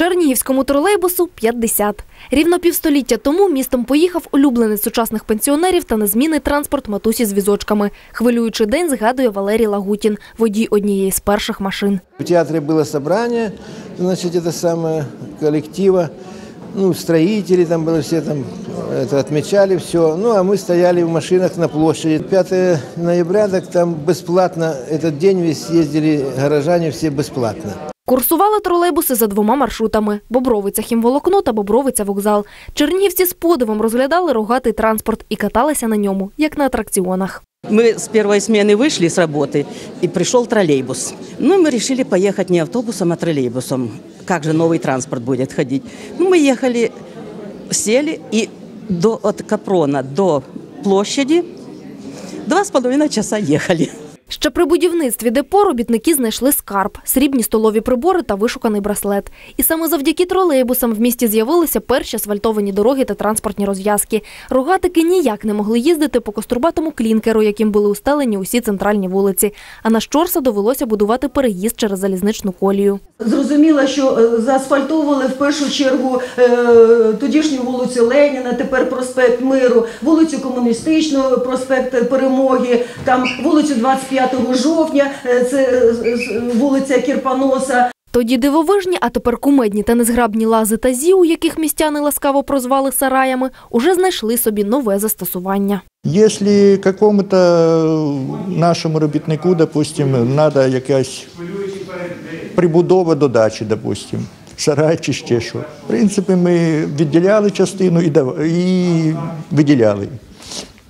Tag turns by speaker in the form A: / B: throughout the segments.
A: Чернігівському тролейбусу 50. Рівно півстоліття тому містом поїхав улюбленець сучасних пенсіонерів та незмінний транспорт матусі з візочками. Хвилюючий день згадує Валерій Лагутін, водій однієї з перших машин.
B: В театре было собрание, значит, это самое коллектива, ну, строители там были все там, это отмечали все. Ну, а мы стояли в машинах на площади. 5 ноября, так там бесплатно, этот день весь ездили горожане все бесплатно.
A: Курсували тролейбуси за двома маршрутами – Бобровиця хімволокно та Бобровиця вокзал. Чернігівці з подивом розглядали рогатий транспорт і каталися на ньому, як на атракціонах.
C: Мы с первой смены вышли с работы, и пришел троллейбус. Ну, и мы решили поехать не автобусом, а троллейбусом. Как же новый транспорт будет ходить? Ну, мы ехали, сели, и до, от Капрона до площади два с половиной часа ехали.
A: Ще при будівництві депо робітники знайшли скарб, срібні столові прибори та вишуканий браслет. І саме завдяки тролейбусам в місті з'явилися перші асфальтовані дороги та транспортні розв'язки. Рогатики ніяк не могли їздити по кострубатому клінкеру, яким були устелені усі центральні вулиці. А на Щорса довелося будувати переїзд через залізничну колію.
D: Зрозуміло, що е, заасфальтовували в першу чергу е, тодішню вулицю Леніна, тепер проспект Миру, вулицю Комуністичну, проспект Перемоги, там вулицю 25 жовтня, е, це е, вулиця Кірпоноса.
A: Тоді дивовижні, а тепер кумедні та незграбні лази та зі, у яких містяни ласкаво прозвали сараями, уже знайшли собі нове застосування.
E: Якщо какому-то нашому робітнику, допустим, треба якась прибудова до дачі, допустим, сарай чи ще що. В принципі, ми відділяли частину і, і виділяли.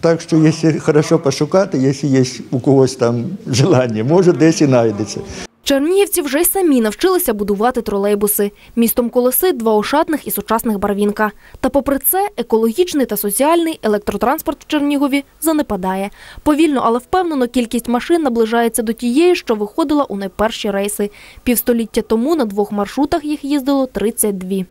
E: Так що, якщо хорошо пошукати, якщо є у когось там желання, може десь і знайдеться.
A: Чернігівці вже й самі навчилися будувати тролейбуси. Містом колесить два ошатних і сучасних барвінка. Та попри це, екологічний та соціальний електротранспорт в Чернігові занепадає. Повільно, але впевнено, кількість машин наближається до тієї, що виходила у найперші рейси. Півстоліття тому на двох маршрутах їх їздило 32.